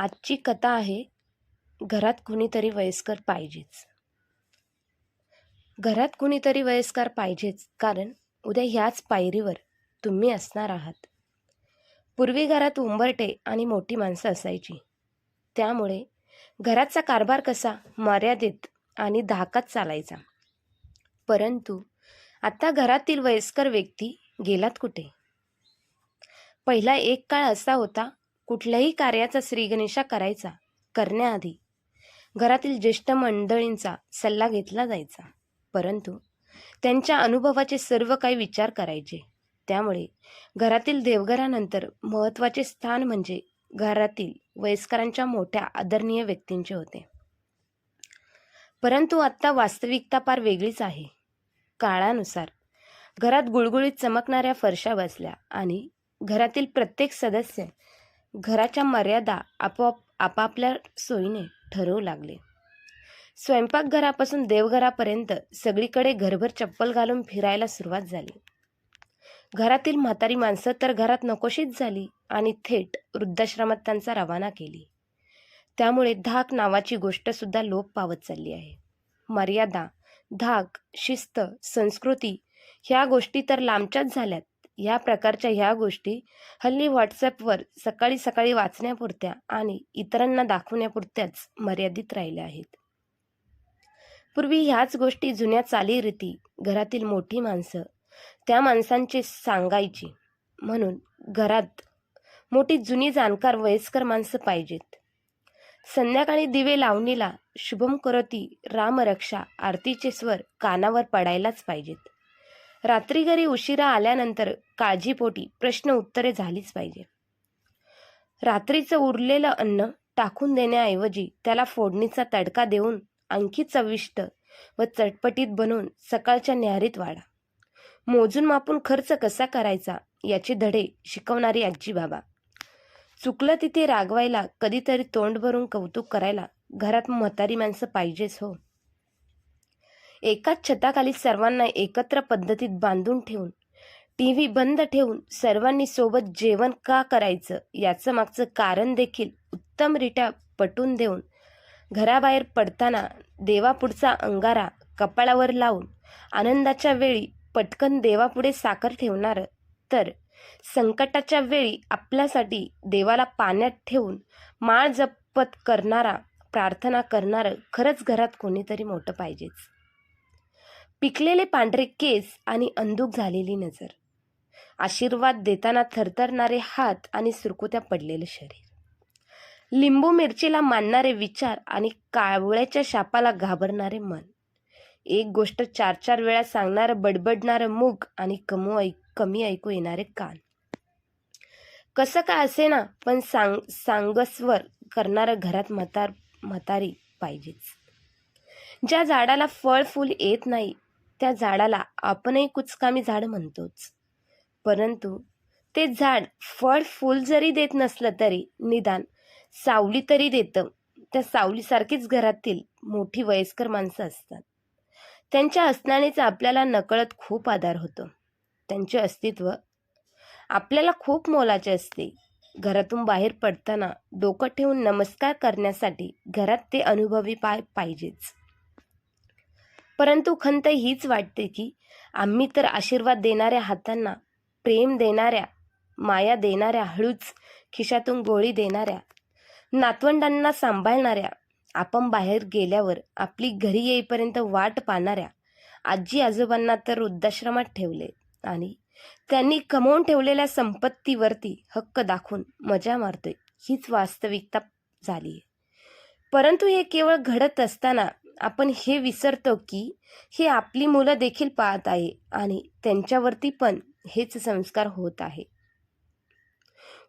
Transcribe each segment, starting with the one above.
आजची कथा आहे घरात कुणीतरी वयस्कर पाहिजेच. घरात कुणीतरी वयस्कर पाहिजेच कारण उद्या ह्याच पायरीवर तुम्ही असणार आहात. पूर्वी घरात उंबरटे आणि मोठी माणसं असायची. त्यामुळे घराचा कारभार कसा मर्यादित आणि धाकात चालायचा. परंतु आता घरातील वयस्कर व्यक्ती गेलात कुठे? पहिला एक काळ असा होता कुठल्याही कार्याचा श्रीगणेशा करायचा करण्याआधी घरातील ज्येष्ठ मंडळींचा सल्ला घेतला जायचा. परंतु त्यांच्या अनुभवाचे सर्व काही विचार करायचे. त्यामुळे घरातील देवघरानंतर महत्त्वाचे स्थान म्हणजे घरातील वयस्करांच्या मोठ्या आदरणीय व्यक्तींचे होते. परंतु आत्ता वास्तविकता फार वेगळीच आहे. काळानुसार घरात गुळगुळीत चमकणाऱ्या फरशा बसल्या आणि घरातील प्रत्येक सदस्य घराच्या मर्यादा आपोआप आपापल्या सोयीने ठरवू लागले. स्वयंपाकघरापासून देवघरापर्यंत सगळीकडे घरभर चप्पल घालून फिरायला सुरुवात झाली. घरातील म्हातारी माणसं तर घरात नकोशीच झाली आणि थेट वृद्धाश्रमात त्यांचा रवाना केली. त्यामुळे धाक नावाची गोष्टसुद्धा लोप पावत चालली आहे. मर्यादा धाक शिस्त संस्कृती ह्या गोष्टी तर लांबच्याच झाल्यात या प्रकारच्या ह्या गोष्टी हल्ली व्हॉट्सॲपवर सकाळी सकाळी वाचण्यापुरत्या आणि इतरांना दाखवण्यापुरत्याच मर्यादित राहिल्या आहेत. पूर्वी ह्याच गोष्टी जुन्या चालीरीती घरातील मोठी माणसं त्या माणसांचे सांगायची. म्हणून घरात मोठी जुनी जाणकार वयस्कर माणसं पाहिजेत. संध्याकाळी दिवे लावणीला शुभम करोती रामरक्षा आरतीचे स्वर कानावर पडायलाच पाहिजेत. रात्री घरी उशिरा आल्यानंतर काळजीपोटी प्रश्न उत्तरे झालीच पाहिजे. रात्रीचं उरलेलं अन्न टाकून देण्याऐवजी त्याला फोडणीचा तडका देऊन आणखी चविष्ट व चटपटीत बनवून सकाळच्या न्याहारीत वाढा. मोजून मापून खर्च कसा करायचा याचे धडे शिकवणारी आजी बाबा. चुकलं तिथे रागवायला कधीतरी तोंड भरून कौतुक करायला घरात म्हातारी माणसं पाहिजेच हो. एकाच छताखाली सर्वांना एकत्र पद्धतीत बांधून ठेवून टी व्ही बंद ठेवून सर्वांनी सोबत जेवण का करायचं? याचं मागचं कारण देखील उत्तमरित्या पटून देऊन घराबाहेर पडताना देवापुढचा अंगारा कपाळावर लावून आनंदाच्या वेळी पटकन देवापुढे साखर ठेवणारं. तर संकटाच्या वेळी आपल्यासाठी देवाला पाण्यात ठेवून माळ जपत करणारा प्रार्थना करणारं खरंच घरात कोणीतरी मोठं पाहिजेच. पिकलेले पांढरे केस आणि अंदूक झालेली नजर. आशीर्वाद देताना थरथरणारे हात आणि सुरकुत्या पडलेले शरीर. लिंबू मिरचीला मानणारे विचार आणि कावळ्याच्या शापाला घाबरणारे मन. एक गोष्ट चार चार वेळा सांगणारं बडबडणारं मुख आणि कमू ऐक कमी ऐकू येणारे कान. कसं का असे ना पण सांग सांगस्वर करणारं घरात म्हातार म्हातारी पाहिजेच. ज्या झाडाला फळ फूल येत नाही त्या झाडाला आपणही कुचकामी झाड म्हणतोच. परंतु ते झाड फळ फूल जरी देत नसलं तरी निदान सावली तरी देतं. त्या सावलीसारखीच घरातील मोठी वयस्कर माणसं असतात. त्यांच्या असण्यानेचा आपल्याला नकळत खूप आधार होतो. त्यांचे अस्तित्व आपल्याला खूप मोलाचे असते. घरातून बाहेर पडताना डोकं ठेवून नमस्कार करण्यासाठी घरात ते अनुभवी पाय पाहिजेच. परंतु खंत हीच वाटते की आम्ही तर आशीर्वाद देणाऱ्या हातांना प्रेम देणाऱ्या माया देणाऱ्या हळूच खिशातून गोळी देणाऱ्या नातवंडांना सांभाळणाऱ्या आपण बाहेर गेल्यावर आपली घरी येईपर्यंत वाट पाहणाऱ्या आजी आजोबांना तर वृद्धाश्रमात ठेवले आणि त्यांनी कमवून ठेवलेल्या संपत्तीवरती हक्क दाखवून मजा मारतोय. हीच वास्तविकता झाली परंतु हे केवळ घडत असताना आपण हे विसरतो की हे आपली मुलं देखील पाहत आहे आणि त्यांच्यावरती पण हेच संस्कार होत आहे.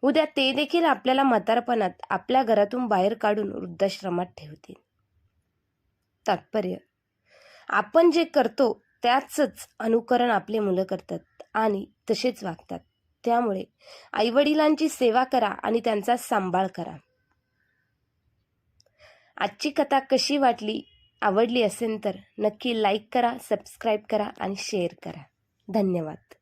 उद्या ते देखील आपल्याला म्हातारपणात आपल्या घरातून बाहेर काढून वृद्धाश्रमात ठेवतील. तात्पर्य आपण जे करतो त्याचंच अनुकरण आपले मुलं करतात आणि तसेच वागतात. त्यामुळे आईवडिलांची सेवा करा आणि त्यांचा सांभाळ करा. आजची कथा कशी वाटली आवडली असेल तर नक्की लाईक करा सबस्क्राईब करा आणि शेअर करा. धन्यवाद.